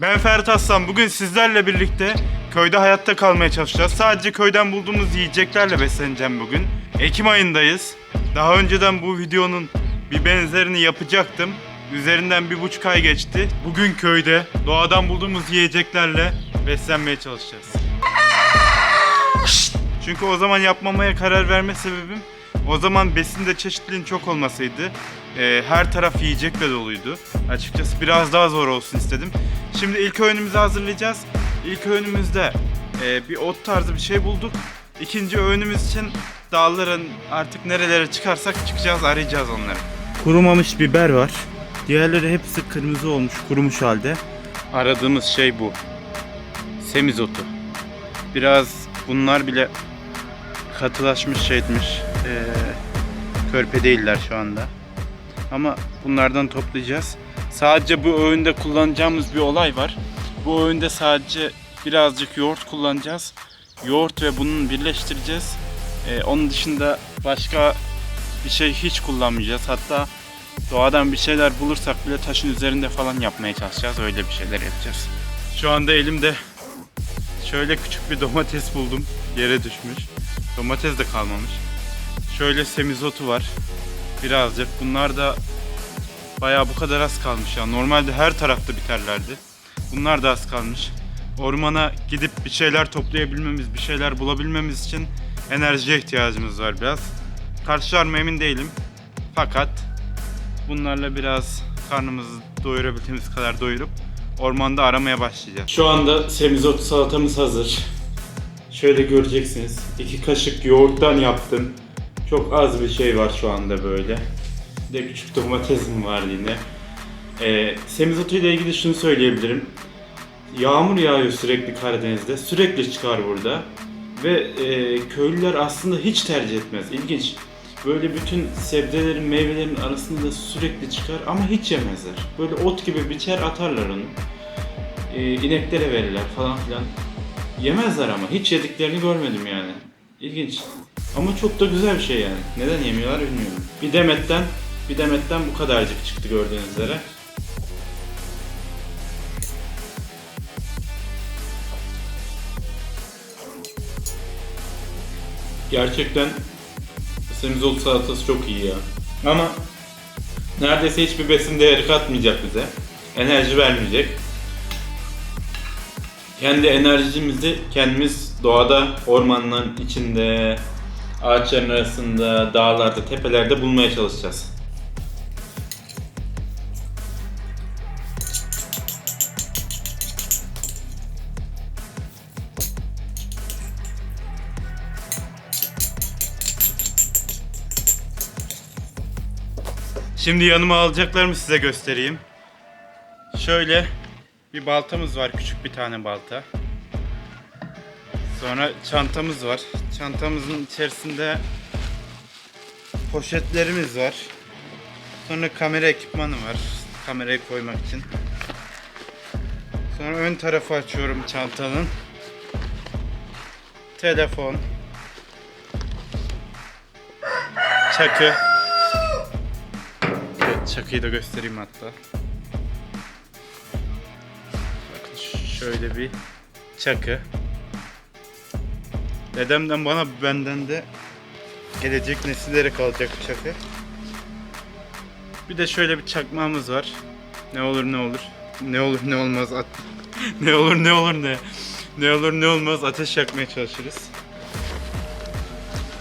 Ben Ferhat Aslan. Bugün sizlerle birlikte köyde hayatta kalmaya çalışacağız. Sadece köyden bulduğumuz yiyeceklerle besleneceğim bugün. Ekim ayındayız. Daha önceden bu videonun bir benzerini yapacaktım. Üzerinden bir buçuk ay geçti. Bugün köyde doğadan bulduğumuz yiyeceklerle beslenmeye çalışacağız. Çünkü o zaman yapmamaya karar verme sebebim o zaman besinde çeşitliliğin çok olmasıydı. Ee, her taraf yiyecekle doluydu. Açıkçası biraz daha zor olsun istedim. Şimdi ilk öğünümüzü hazırlayacağız. İlk öğünümüzde e, bir ot tarzı bir şey bulduk. İkinci öğünümüz için dağların artık nerelere çıkarsak çıkacağız arayacağız onları. Kurumamış biber var. Diğerleri hepsi kırmızı olmuş kurumuş halde. Aradığımız şey bu. Semizotu. Biraz bunlar bile katılaşmış şey etmiş. Ee, körpe değiller şu anda. Ama bunlardan toplayacağız. Sadece bu öğünde kullanacağımız bir olay var. Bu öğünde sadece birazcık yoğurt kullanacağız. Yoğurt ve bunun birleştireceğiz. Ee, onun dışında başka bir şey hiç kullanmayacağız. Hatta doğadan bir şeyler bulursak bile taşın üzerinde falan yapmaya çalışacağız. Öyle bir şeyler yapacağız. Şu anda elimde şöyle küçük bir domates buldum. Yere düşmüş. Domates de kalmamış. Şöyle semizotu var. Birazcık. Bunlar da bayağı bu kadar az kalmış ya. Normalde her tarafta biterlerdi. Bunlar da az kalmış. Ormana gidip bir şeyler toplayabilmemiz, bir şeyler bulabilmemiz için enerjiye ihtiyacımız var biraz. Karşılar mı emin değilim. Fakat bunlarla biraz karnımızı doyurabildiğimiz kadar doyurup ormanda aramaya başlayacağız. Şu anda semizotu salatamız hazır. Şöyle göreceksiniz. iki kaşık yoğurttan yaptım. Çok az bir şey var şu anda böyle. Bir de küçük domatesim var yine. Ee, semizotu ile ilgili şunu söyleyebilirim. Yağmur yağıyor sürekli Karadeniz'de. Sürekli çıkar burada. Ve e, köylüler aslında hiç tercih etmez. İlginç. Böyle bütün sebzelerin, meyvelerin arasında sürekli çıkar ama hiç yemezler. Böyle ot gibi biçer atarlar onu. E, ineklere verirler falan filan. Yemezler ama hiç yediklerini görmedim yani. İlginç. Ama çok da güzel bir şey yani. Neden yemiyorlar bilmiyorum. Bir demetten bir demetten bu kadarcık çıktı gördüğünüz üzere. Gerçekten semizotu salatası çok iyi ya. Ama neredeyse hiçbir besin değeri katmayacak bize. Enerji vermeyecek. Kendi enerjimizi kendimiz doğada, ormanların içinde, ağaçların arasında, dağlarda, tepelerde bulmaya çalışacağız. Şimdi yanıma alacaklarımı size göstereyim. Şöyle bir baltamız var, küçük bir tane balta. Sonra çantamız var. Çantamızın içerisinde poşetlerimiz var. Sonra kamera ekipmanı var. Kamerayı koymak için. Sonra ön tarafı açıyorum çantanın. Telefon. Çakı. Evet, çakıyı da göstereyim hatta. Bakın şöyle bir çakı. Dedemden bana benden de gelecek nesillere kalacak bir çakı. Bir de şöyle bir çakmağımız var. Ne olur ne olur. Ne olur ne olmaz. At ne olur ne olur ne. Ne olur ne olmaz ateş yakmaya çalışırız.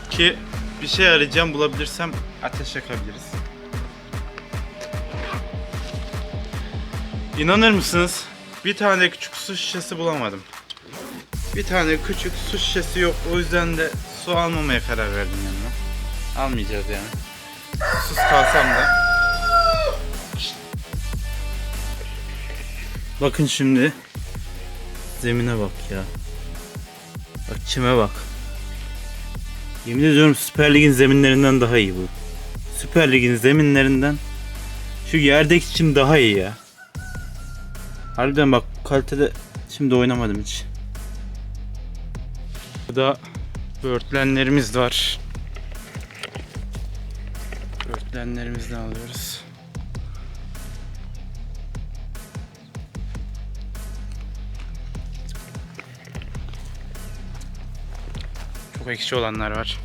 Ki bir şey arayacağım bulabilirsem ateş yakabiliriz. İnanır mısınız? Bir tane küçük su şişesi bulamadım. Bir tane küçük su şişesi yok. O yüzden de su almamaya karar verdim yanıma. Almayacağız yani. Sus kalsam da. Bakın şimdi. Zemine bak ya. Bak çime bak. Yemin ediyorum Süper Lig'in zeminlerinden daha iyi bu. Süper Lig'in zeminlerinden şu yerdeki çim daha iyi ya. Harbiden bak kalitede şimdi oynamadım hiç. Burada börtlenlerimiz var. Börtlenlerimizden alıyoruz. Çok ekşi olanlar var.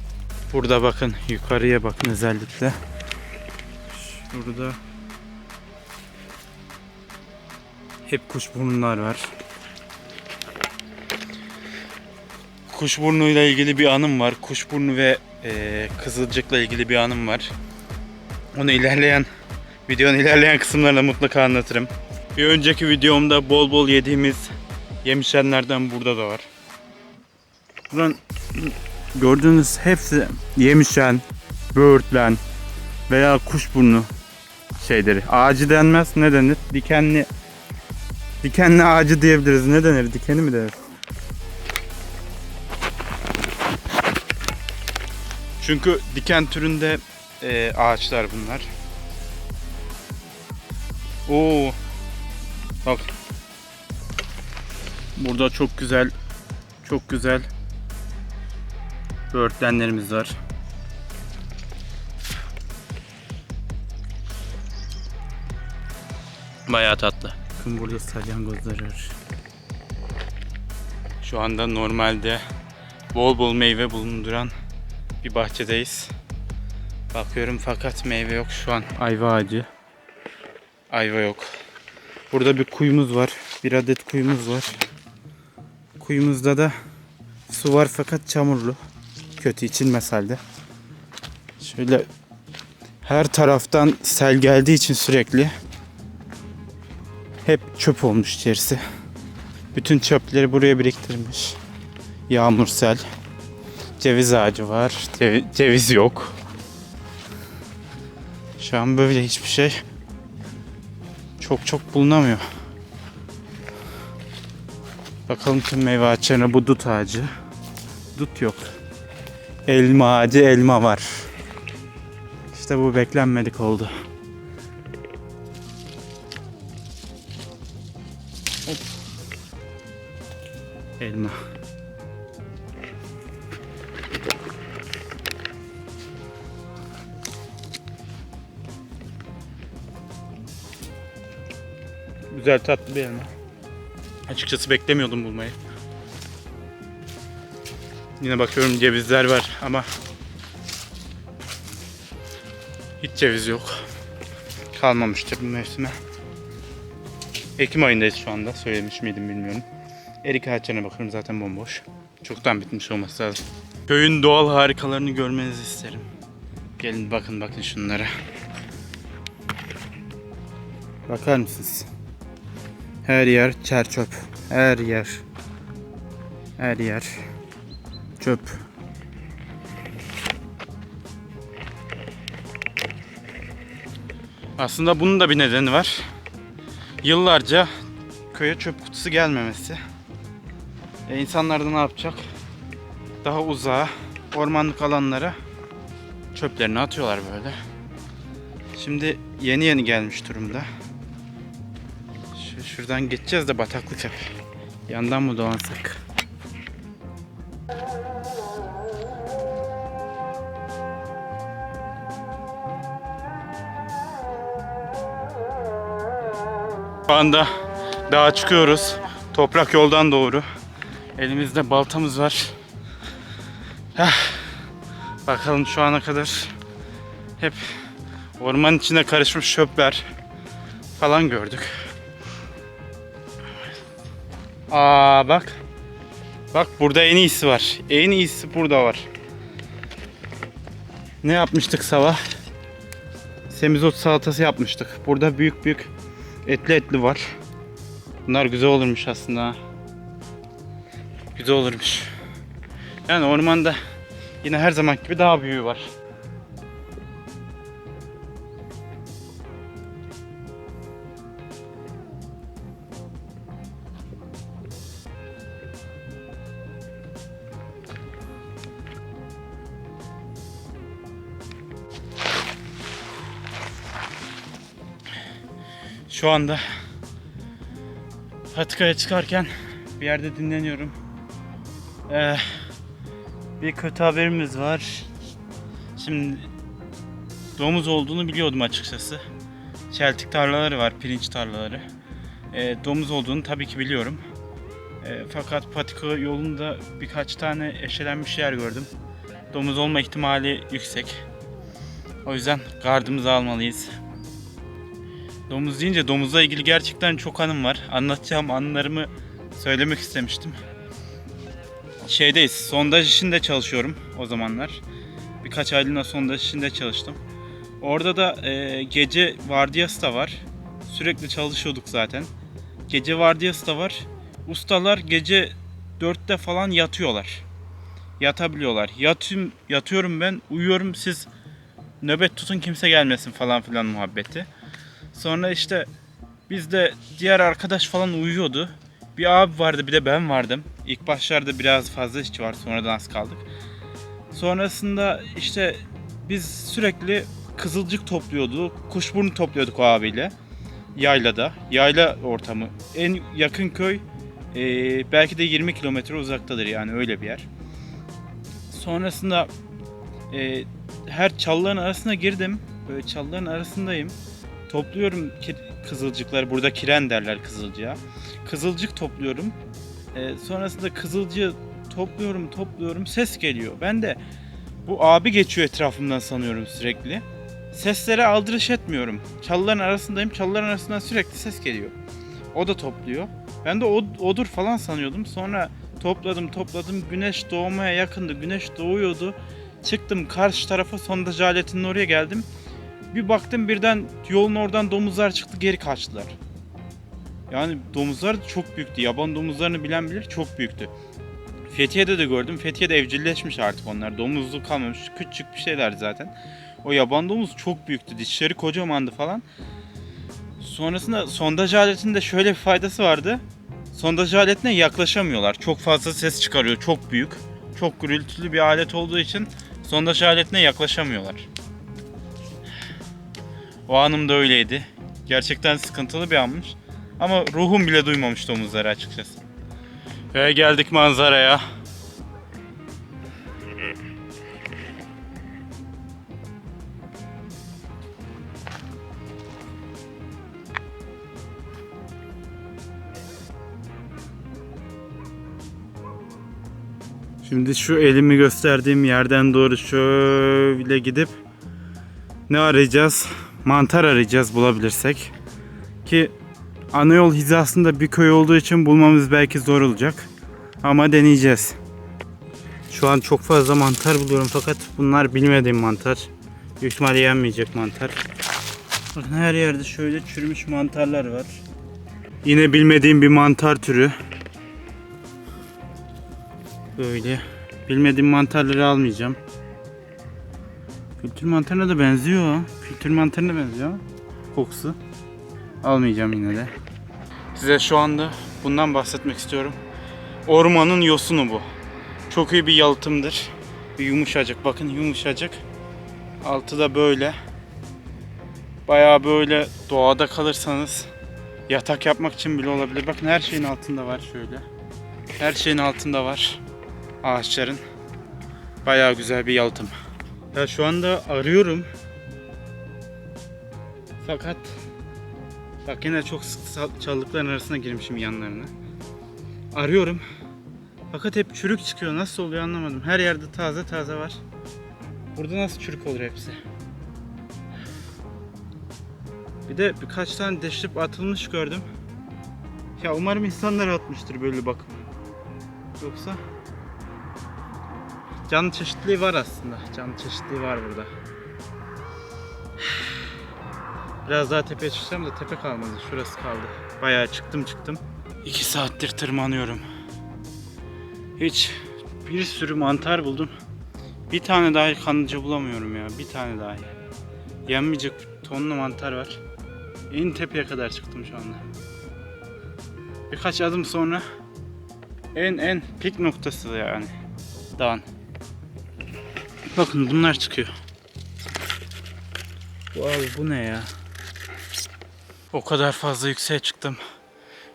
Burada bakın yukarıya bakın özellikle. Şurada hep kuş burunlar var. Kuşburnu ile ilgili bir anım var. Kuşburnu ve eee kızılcıkla ilgili bir anım var. Onu ilerleyen videonun ilerleyen kısımlarında mutlaka anlatırım. Bir önceki videomda bol bol yediğimiz yemişenlerden burada da var. Buradan gördüğünüz hepsi yemişen, böğürtlen veya kuşburnu şeyleri. Ağacı denmez ne denir? Dikenli dikenli ağacı diyebiliriz. Ne denir? Dikeni mi denir? Çünkü diken türünde e, ağaçlar bunlar. Oo. Bak. Burada çok güzel çok güzel böğürtlenlerimiz var. Bayağı tatlı. Bakın burada salyangozlar var. Şu anda normalde bol bol meyve bulunduran bir bahçedeyiz. Bakıyorum fakat meyve yok şu an. Ayva ağacı. Ayva yok. Burada bir kuyumuz var. Bir adet kuyumuz var. Kuyumuzda da su var fakat çamurlu. Kötü içilmez halde. Şöyle her taraftan sel geldiği için sürekli hep çöp olmuş içerisi. Bütün çöpleri buraya biriktirmiş. Yağmur sel. Ceviz ağacı var. Cevi- ceviz yok. Şu an böyle hiçbir şey çok çok bulunamıyor. Bakalım tüm meyve ağaçlarına bu dut ağacı. Dut yok. Elma ağacı elma var. İşte bu beklenmedik oldu. Hop. Elma. Güzel tatlı bir elma. Açıkçası beklemiyordum bulmayı. Yine bakıyorum cevizler var ama hiç ceviz yok. Kalmamıştır bu mevsime. Ekim ayındayız şu anda. Söylemiş miydim bilmiyorum. Erik ağaçlarına bakıyorum zaten bomboş. Çoktan bitmiş olması lazım. Köyün doğal harikalarını görmenizi isterim. Gelin bakın bakın şunlara. Bakar mısınız? Her yer çer çöp. Her yer. Her yer. Çöp. Aslında bunun da bir nedeni var. Yıllarca köye çöp kutusu gelmemesi. E insanlar da ne yapacak? Daha uzağa, ormanlık alanlara çöplerini atıyorlar böyle. Şimdi yeni yeni gelmiş durumda. Şu- Şuradan geçeceğiz de bataklık hep. Yandan mı dolansak? Şu anda dağa çıkıyoruz. Toprak yoldan doğru. Elimizde baltamız var. Heh. Bakalım şu ana kadar hep orman içine karışmış çöpler falan gördük. Aa bak. Bak burada en iyisi var. En iyisi burada var. Ne yapmıştık sabah? Semizot salatası yapmıştık. Burada büyük büyük etli etli var. Bunlar güzel olurmuş aslında. Güzel olurmuş. Yani ormanda yine her zaman gibi daha büyüğü var. Şu anda Patikaya çıkarken bir yerde dinleniyorum. Ee, bir kötü haberimiz var. Şimdi domuz olduğunu biliyordum açıkçası. Çeltik tarlaları var, pirinç tarlaları. Ee, domuz olduğunu tabii ki biliyorum. E, fakat patika yolunda birkaç tane eşelenmiş yer gördüm. Domuz olma ihtimali yüksek. O yüzden gardımızı almalıyız. Domuz deyince domuzla ilgili gerçekten çok anım var. Anlatacağım anılarımı söylemek istemiştim. Şeydeyiz, sondaj işinde çalışıyorum o zamanlar. Birkaç aylığına sondaj işinde çalıştım. Orada da e, gece vardiyası da var. Sürekli çalışıyorduk zaten. Gece vardiyası da var. Ustalar gece 4'te falan yatıyorlar. Yatabiliyorlar. Yatım, yatıyorum ben, uyuyorum siz nöbet tutun kimse gelmesin falan filan muhabbeti. Sonra işte biz de diğer arkadaş falan uyuyordu. Bir abi vardı bir de ben vardım. İlk başlarda biraz fazla işçi var sonradan az kaldık. Sonrasında işte biz sürekli kızılcık topluyorduk. Kuşburnu topluyorduk o abiyle. Yaylada. Yayla ortamı. En yakın köy e, belki de 20 kilometre uzaktadır yani öyle bir yer. Sonrasında e, her çalıların arasına girdim. Böyle çalıların arasındayım. Topluyorum ki- kızılcıkları. Burada kiren derler kızılcığa. Kızılcık topluyorum. E, sonrasında kızılcığı topluyorum topluyorum. Ses geliyor. Ben de bu abi geçiyor etrafımdan sanıyorum sürekli. Seslere aldırış etmiyorum. Çalıların arasındayım. Çalıların arasından sürekli ses geliyor. O da topluyor. Ben de o, odur falan sanıyordum. Sonra topladım topladım. Güneş doğmaya yakındı. Güneş doğuyordu. Çıktım karşı tarafa sondaj aletinin oraya geldim. Bir baktım birden yolun oradan domuzlar çıktı geri kaçtılar. Yani domuzlar çok büyüktü. Yaban domuzlarını bilen bilir çok büyüktü. Fethiye'de de gördüm. Fethiye'de evcilleşmiş artık onlar. Domuzlu kalmamış. Küçük bir şeyler zaten. O yaban domuz çok büyüktü. Dişleri kocamandı falan. Sonrasında sondaj aletinde şöyle bir faydası vardı. Sondaj aletine yaklaşamıyorlar. Çok fazla ses çıkarıyor. Çok büyük. Çok gürültülü bir alet olduğu için sondaj aletine yaklaşamıyorlar. O anım da öyleydi. Gerçekten sıkıntılı bir anmış. Ama ruhum bile duymamış domuzları açıkçası. Ve geldik manzaraya. Şimdi şu elimi gösterdiğim yerden doğru şöyle gidip ne arayacağız? Mantar arayacağız bulabilirsek. Ki ana yol hizasında bir köy olduğu için bulmamız belki zor olacak. Ama deneyeceğiz. Şu an çok fazla mantar buluyorum fakat bunlar bilmediğim mantar. Büyük ihtimalle yenmeyecek mantar. Bakın her yerde şöyle çürümüş mantarlar var. Yine bilmediğim bir mantar türü. Böyle. Bilmediğim mantarları almayacağım. Kültür mantarına da benziyor. Kültür mantarına benziyor kokusu. Almayacağım yine de. Size şu anda bundan bahsetmek istiyorum. Ormanın yosunu bu. Çok iyi bir yalıtımdır. Bir yumuşacık. Bakın yumuşacık. Altı da böyle. Bayağı böyle doğada kalırsanız yatak yapmak için bile olabilir. Bakın her şeyin altında var şöyle. Her şeyin altında var ağaçların. Bayağı güzel bir yalıtım. Ya şu anda arıyorum. Fakat bak yine çok sık çalılıkların arasına girmişim yanlarına. Arıyorum. Fakat hep çürük çıkıyor. Nasıl oluyor anlamadım. Her yerde taze taze var. Burada nasıl çürük olur hepsi? Bir de birkaç tane deşilip atılmış gördüm. Ya umarım insanlar atmıştır böyle bakım. Yoksa Canlı çeşitliliği var aslında. Canlı çeşitliliği var burada. Biraz daha tepeye çıksam da tepe kalmadı. Şurası kaldı. Bayağı çıktım çıktım. 2 saattir tırmanıyorum. Hiç bir sürü mantar buldum. Bir tane dahi kanlıca bulamıyorum ya. Bir tane dahi. Yenmeyecek tonlu mantar var. En tepeye kadar çıktım şu anda. Birkaç adım sonra en en pik noktası yani dağın. Bakın bunlar çıkıyor. Abi bu ne ya? O kadar fazla yükseğe çıktım.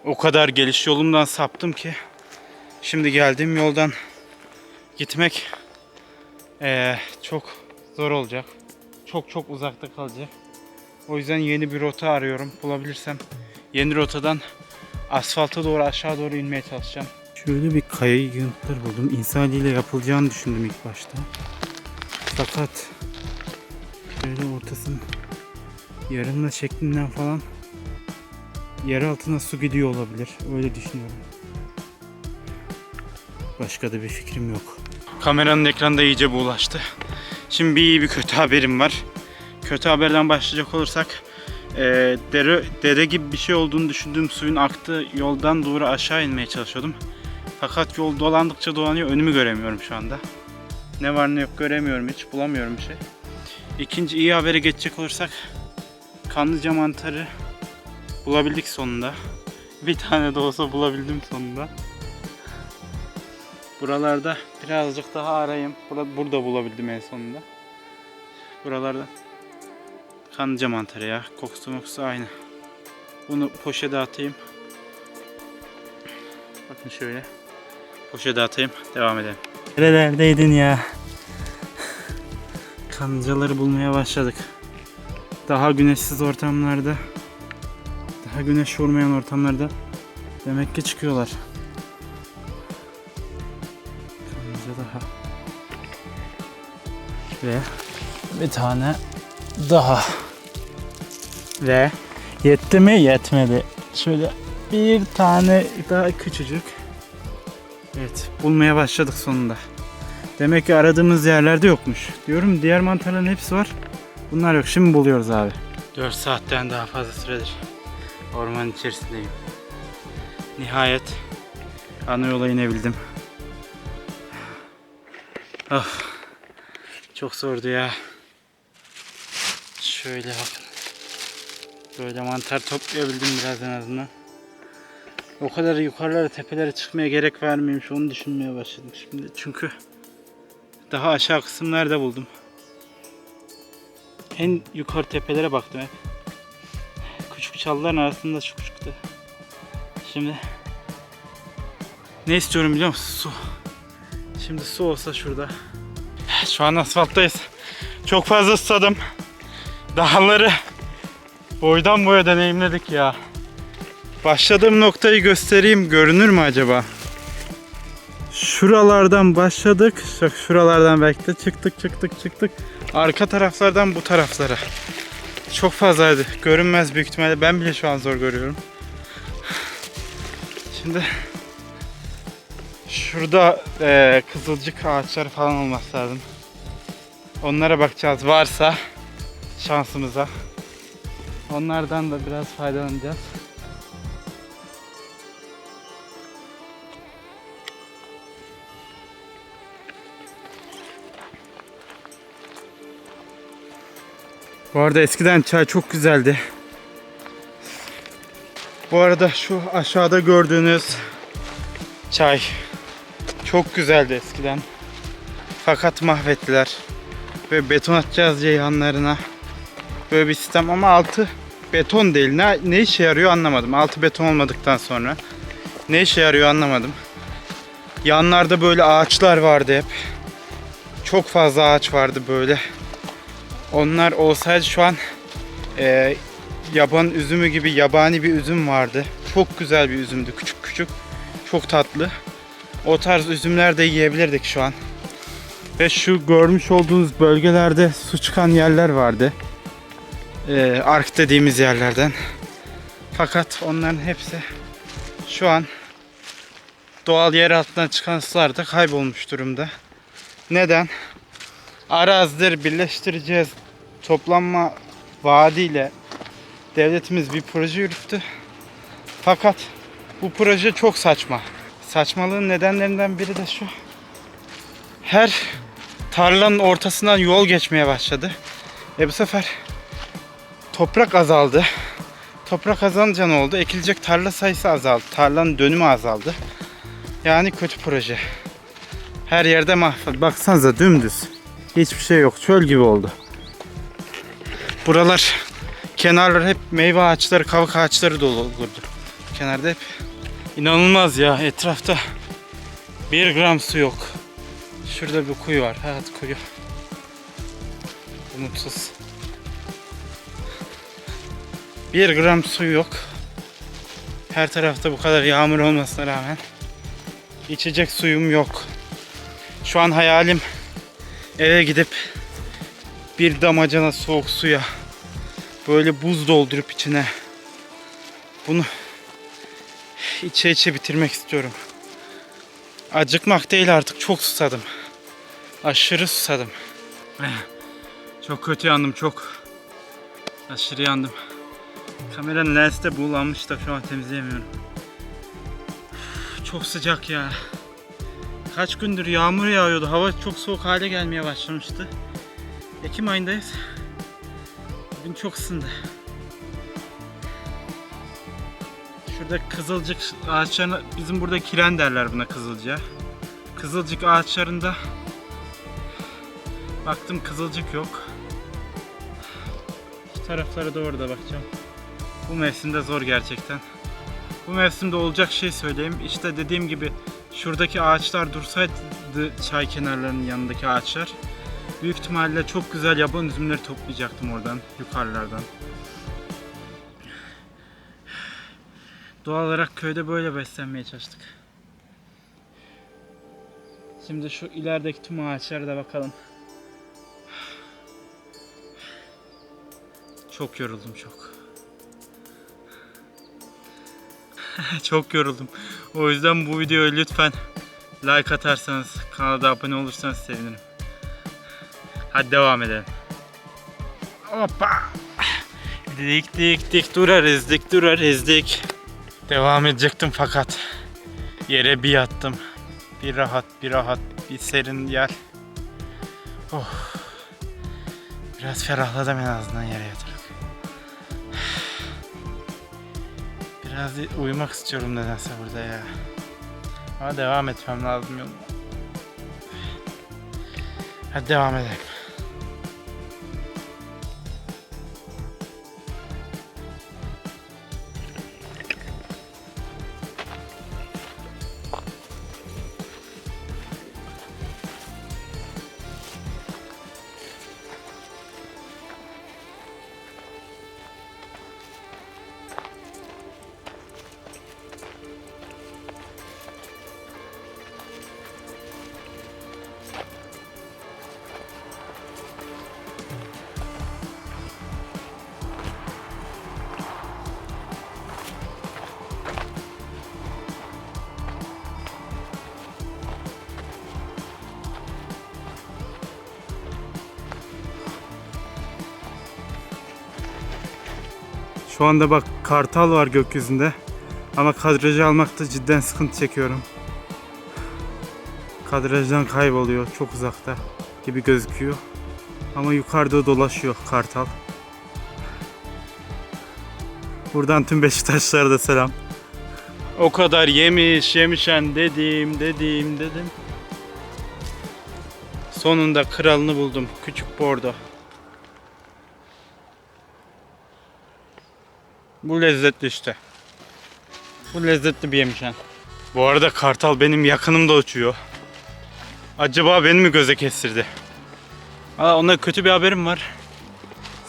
O kadar geliş yolumdan saptım ki. Şimdi geldiğim yoldan gitmek eee, çok zor olacak. Çok çok uzakta kalacak. O yüzden yeni bir rota arıyorum. Bulabilirsem yeni rotadan asfalta doğru aşağı doğru inmeye çalışacağım. Şöyle bir kaya yığıntıları buldum. İnsan eliyle yapılacağını düşündüm ilk başta. Fakat böyle ortasının yarımla şeklinden falan yer altına su gidiyor olabilir. Öyle düşünüyorum. Başka da bir fikrim yok. Kameranın ekranda iyice buğulaştı. Şimdi bir iyi bir kötü haberim var. Kötü haberden başlayacak olursak e, dere, dere gibi bir şey olduğunu düşündüğüm suyun aktığı yoldan doğru aşağı inmeye çalışıyordum. Fakat yol dolandıkça dolanıyor önümü göremiyorum şu anda. Ne var ne yok göremiyorum hiç bulamıyorum bir şey. İkinci iyi habere geçecek olursak kanlıca mantarı bulabildik sonunda. Bir tane de olsa bulabildim sonunda. Buralarda birazcık daha arayayım. Burada, burada bulabildim en sonunda. Buralarda kanlıca mantarı ya. Kokusu mokusu aynı. Bunu poşete atayım. Bakın şöyle. Poşete atayım. Devam edelim. Nerelerdeydin ya? Kanlıcaları bulmaya başladık. Daha güneşsiz ortamlarda, daha güneş vurmayan ortamlarda demek ki çıkıyorlar. Kanlıca daha. Ve bir tane daha. Ve yetti mi? Yetmedi. Şöyle bir tane daha küçücük. Bulmaya başladık sonunda. Demek ki aradığımız yerlerde yokmuş. Diyorum diğer mantarların hepsi var. Bunlar yok. Şimdi buluyoruz abi. 4 saatten daha fazla süredir ormanın içerisindeyim. Nihayet ana yola inebildim. Of. Çok zordu ya. Şöyle bakın. Böyle mantar toplayabildim biraz en azından. O kadar yukarılara tepelere çıkmaya gerek vermiyormuş onu düşünmeye başladım şimdi. Çünkü daha aşağı kısımlarda buldum. En yukarı tepelere baktım hep. Küçük çalıların arasında şu çıktı. Şimdi ne istiyorum biliyor musun? Su. Şimdi su olsa şurada. Şu an asfalttayız. Çok fazla ısladım. Dağları boydan boya deneyimledik ya. Başladığım noktayı göstereyim. Görünür mü acaba? Şuralardan başladık. Şuralardan belki de çıktık çıktık çıktık. Arka taraflardan bu taraflara. Çok fazlaydı. Görünmez büyük ihtimalle. Ben bile şu an zor görüyorum. Şimdi şurada eee, kızılcık ağaçları falan olması lazım. Onlara bakacağız. Varsa şansımıza. Onlardan da biraz faydalanacağız. Bu arada eskiden çay çok güzeldi. Bu arada şu aşağıda gördüğünüz çay çok güzeldi eskiden. Fakat mahvettiler. Ve beton atacağız ceyhanlarına. Böyle bir sistem ama altı beton değil. Ne, ne işe yarıyor anlamadım. Altı beton olmadıktan sonra. Ne işe yarıyor anlamadım. Yanlarda böyle ağaçlar vardı hep. Çok fazla ağaç vardı böyle. Onlar olsaydı şu an e, yaban üzümü gibi yabani bir üzüm vardı. Çok güzel bir üzümdü. Küçük küçük. Çok tatlı. O tarz üzümler de yiyebilirdik şu an. Ve şu görmüş olduğunuz bölgelerde su çıkan yerler vardı. E, ark dediğimiz yerlerden. Fakat onların hepsi şu an doğal yer altından çıkan sularda kaybolmuş durumda. Neden? Arazileri birleştireceğiz toplanma vaadiyle devletimiz bir proje yürüttü. Fakat bu proje çok saçma. Saçmalığın nedenlerinden biri de şu. Her tarlanın ortasından yol geçmeye başladı. E bu sefer toprak azaldı. Toprak azalınca ne oldu? Ekilecek tarla sayısı azaldı. Tarlanın dönümü azaldı. Yani kötü proje. Her yerde mahvoldu. Baksanıza dümdüz. Hiçbir şey yok. Çöl gibi oldu. Buralar kenarlar hep meyve ağaçları, kavuk ağaçları dolu olurdu. Kenarda hep inanılmaz ya etrafta bir gram su yok. Şurada bir kuyu var. Evet kuyu. Umutsuz. Bir gram su yok. Her tarafta bu kadar yağmur olmasına rağmen içecek suyum yok. Şu an hayalim eve gidip bir damacana soğuk suya böyle buz doldurup içine bunu içe içe bitirmek istiyorum. Acıkmak değil artık çok susadım. Aşırı susadım. Çok kötü yandım çok. Aşırı yandım. Kameranın lensi de buğulanmış da şu an temizleyemiyorum. Çok sıcak ya. Kaç gündür yağmur yağıyordu. Hava çok soğuk hale gelmeye başlamıştı. Ekim ayındayız. Bugün çok ısındı. Şurada kızılcık ağaçlarına, bizim burada kiren derler buna kızılcığa. Kızılcık ağaçlarında baktım kızılcık yok. Şu taraflara doğru da bakacağım. Bu mevsimde zor gerçekten. Bu mevsimde olacak şey söyleyeyim. İşte dediğim gibi şuradaki ağaçlar dursaydı çay kenarlarının yanındaki ağaçlar büyük ihtimalle çok güzel yaban üzümleri toplayacaktım oradan yukarılardan. Doğal olarak köyde böyle beslenmeye çalıştık. Şimdi şu ilerideki tüm ağaçlara da bakalım. Çok yoruldum çok. çok yoruldum. O yüzden bu videoya lütfen like atarsanız, kanala abone olursanız sevinirim. Hadi devam edelim. Hoppa. Dik dik dik durarız dik durarız dik. Devam edecektim fakat yere bir yattım. Bir rahat bir rahat bir serin yer. Oh. Biraz ferahladım en azından yere yatarak. Biraz uyumak istiyorum nedense burada ya. Ama devam etmem lazım yoluma. Hadi devam edelim. Şu anda bak kartal var gökyüzünde. Ama kadrajı almakta cidden sıkıntı çekiyorum. Kadrajdan kayboluyor çok uzakta gibi gözüküyor. Ama yukarıda dolaşıyor kartal. Buradan tüm Beşiktaşlara da selam. O kadar yemiş yemişen dedim dedim dedim. Sonunda kralını buldum. Küçük bordo. Bu lezzetli işte. Bu lezzetli bir yemişen. Bu arada kartal benim yakınımda uçuyor. Acaba beni mi göze kestirdi? Aa, ona kötü bir haberim var.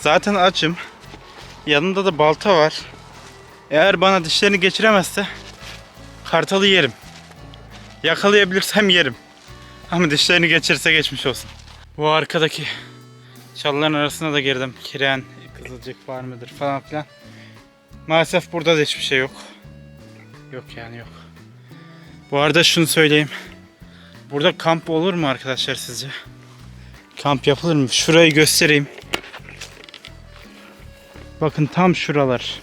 Zaten açım. Yanımda da balta var. Eğer bana dişlerini geçiremezse kartalı yerim. Yakalayabilirsem yerim. Ama dişlerini geçirse geçmiş olsun. Bu arkadaki çalıların arasına da girdim. Kiren, kızılcık var mıdır falan filan. Maalesef burada da hiçbir şey yok. Yok yani yok. Bu arada şunu söyleyeyim. Burada kamp olur mu arkadaşlar sizce? Kamp yapılır mı? Şurayı göstereyim. Bakın tam şuralar.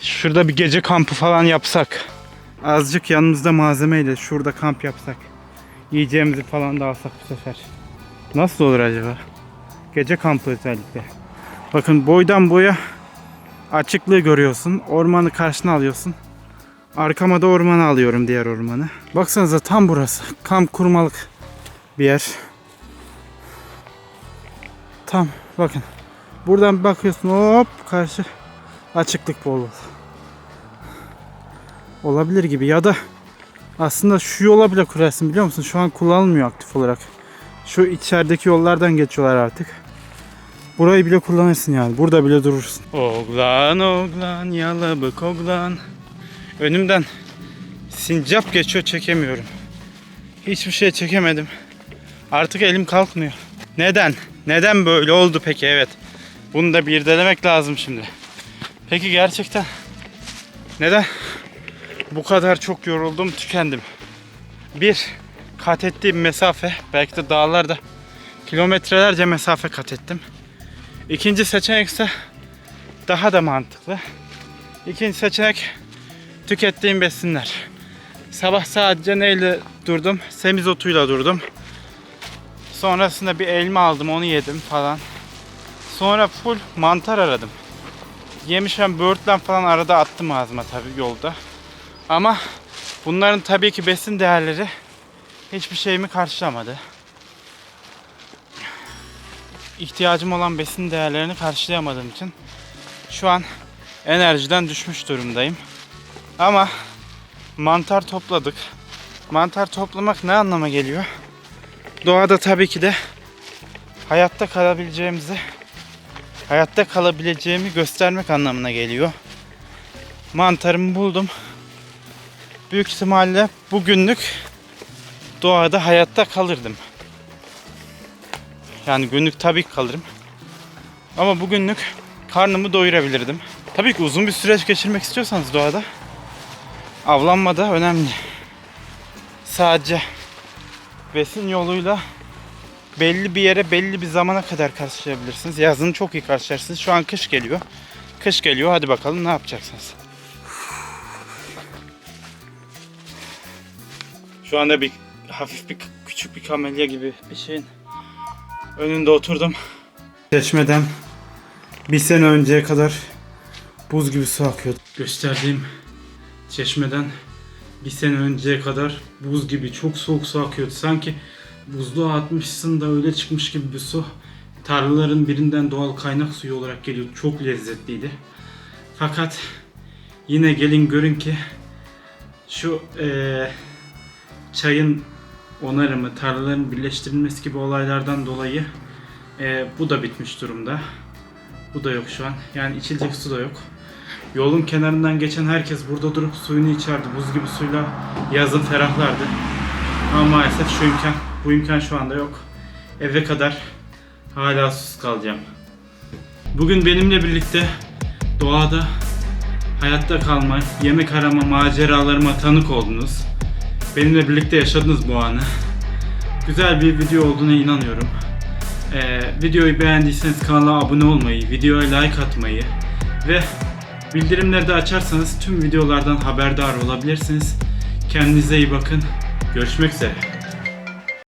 Şurada bir gece kampı falan yapsak. Azıcık yanımızda malzemeyle şurada kamp yapsak. Yiyeceğimizi falan da alsak bu sefer. Nasıl olur acaba? Gece kampı özellikle. Bakın boydan boya açıklığı görüyorsun. Ormanı karşına alıyorsun. Arkama da ormanı alıyorum diğer ormanı. Baksanıza tam burası. Kamp kurmalık bir yer. Tam bakın. Buradan bakıyorsun hop karşı açıklık bol. Olabilir gibi ya da aslında şu yola bile kurarsın biliyor musun? Şu an kullanılmıyor aktif olarak. Şu içerideki yollardan geçiyorlar artık. Burayı bile kullanırsın yani. Burada bile durursun. Oğlan oğlan yalabık oğlan. Önümden sincap geçiyor çekemiyorum. Hiçbir şey çekemedim. Artık elim kalkmıyor. Neden? Neden böyle oldu peki? Evet. Bunu da bir irdelemek lazım şimdi. Peki gerçekten neden bu kadar çok yoruldum, tükendim? Bir, kat ettiğim mesafe, belki de dağlarda kilometrelerce mesafe kat ettim. İkinci seçenek ise daha da mantıklı. İkinci seçenek tükettiğim besinler. Sabah sadece neyle durdum? Semizotuyla durdum. Sonrasında bir elma aldım onu yedim falan. Sonra full mantar aradım. Yemişim böğürtlen falan arada attım ağzıma tabii yolda. Ama bunların tabii ki besin değerleri hiçbir şeyimi karşılamadı. İhtiyacım olan besin değerlerini karşılayamadığım için şu an enerjiden düşmüş durumdayım. Ama mantar topladık. Mantar toplamak ne anlama geliyor? Doğada tabii ki de hayatta kalabileceğimizi, hayatta kalabileceğimi göstermek anlamına geliyor. Mantarımı buldum. Büyük ihtimalle bugünlük doğada hayatta kalırdım. Yani günlük tabii ki kalırım. Ama bugünlük karnımı doyurabilirdim. Tabii ki uzun bir süreç geçirmek istiyorsanız doğada avlanma da önemli. Sadece besin yoluyla belli bir yere belli bir zamana kadar karşılayabilirsiniz. Yazın çok iyi karşılarsınız. Şu an kış geliyor. Kış geliyor. Hadi bakalım ne yapacaksınız? Şu anda bir hafif bir küçük bir kamelya gibi bir şeyin önünde oturdum. Çeşmeden bir sene önceye kadar buz gibi su akıyordu. Gösterdiğim çeşmeden bir sene önceye kadar buz gibi çok soğuk su akıyordu. Sanki buzluğa atmışsın da öyle çıkmış gibi bir su. Tarlaların birinden doğal kaynak suyu olarak geliyordu. Çok lezzetliydi. Fakat yine gelin görün ki şu eee, çayın onarımı, tarlaların birleştirilmesi gibi olaylardan dolayı eee, bu da bitmiş durumda. Bu da yok şu an. Yani içilecek su da yok. Yolun kenarından geçen herkes burada durup suyunu içerdi. Buz gibi suyla yazın ferahlardı. Ama maalesef şu imkan, bu imkan şu anda yok. Eve kadar hala susuz kalacağım. Bugün benimle birlikte doğada hayatta kalma, yemek arama maceralarıma tanık oldunuz. Benimle birlikte yaşadınız bu anı. Güzel bir video olduğuna inanıyorum. Ee, videoyu beğendiyseniz kanala abone olmayı, videoya like atmayı ve bildirimleri de açarsanız tüm videolardan haberdar olabilirsiniz. Kendinize iyi bakın. Görüşmek üzere.